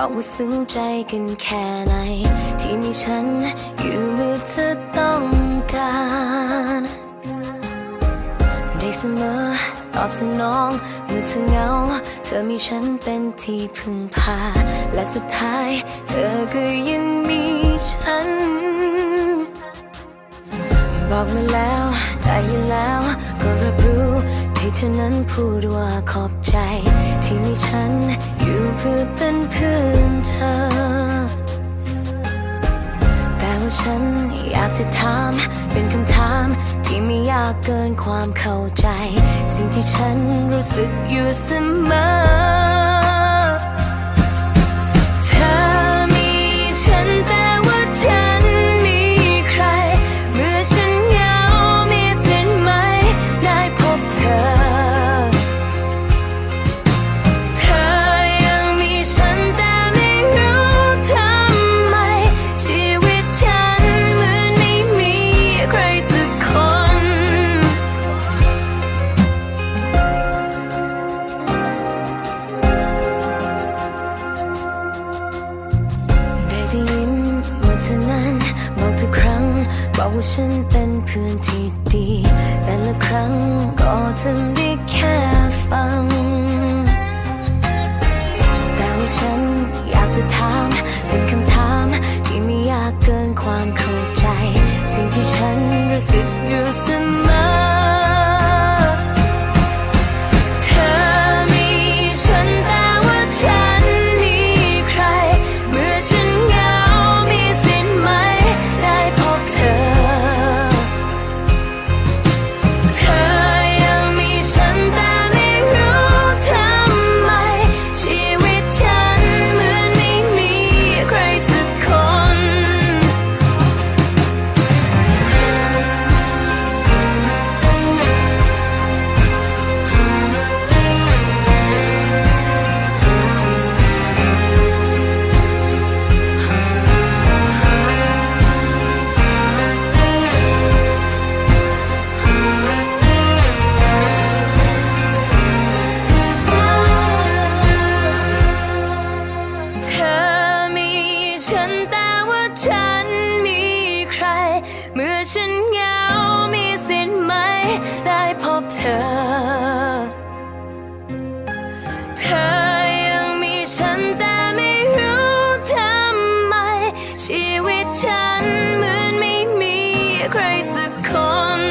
บอกว่าซึ้งใจกันแค่ไหน ที่มีฉันอยู่เมื่อเธอต้องการ ได้เสมอตอบสนองเมื่อเธอเหงา เธอมีฉันเป็นที่พึ่งพา และสุดท้าย เธอก็ยังมีฉัน บอกมาแล้ว ได้ยินแล้วก็ เธอนั้นพูดว่าขอบใจ ที่มีฉันอยู่เพื่อเป็นเพื่อนเธอ แต่ว่าฉันอยากจะถาม เป็นคำถามที่ไม่ยากเกินความเข้าใจ สิ่งที่ฉันรู้สึกอยู่เสมอ เธอนั้นบอกทุกครั้งบอกว่าฉันเป็นเพื่อนที่ดี แต่ละครั้งก็ทำได้แค่ ฉันมีใคร เมื่อฉันเหงา มีสิทธิ์ไหม ได้พบเธอ เธอยังมีฉันแต่ไม่รู้ทำไม ชีวิตฉันเหมือนไม่มีใครสักคน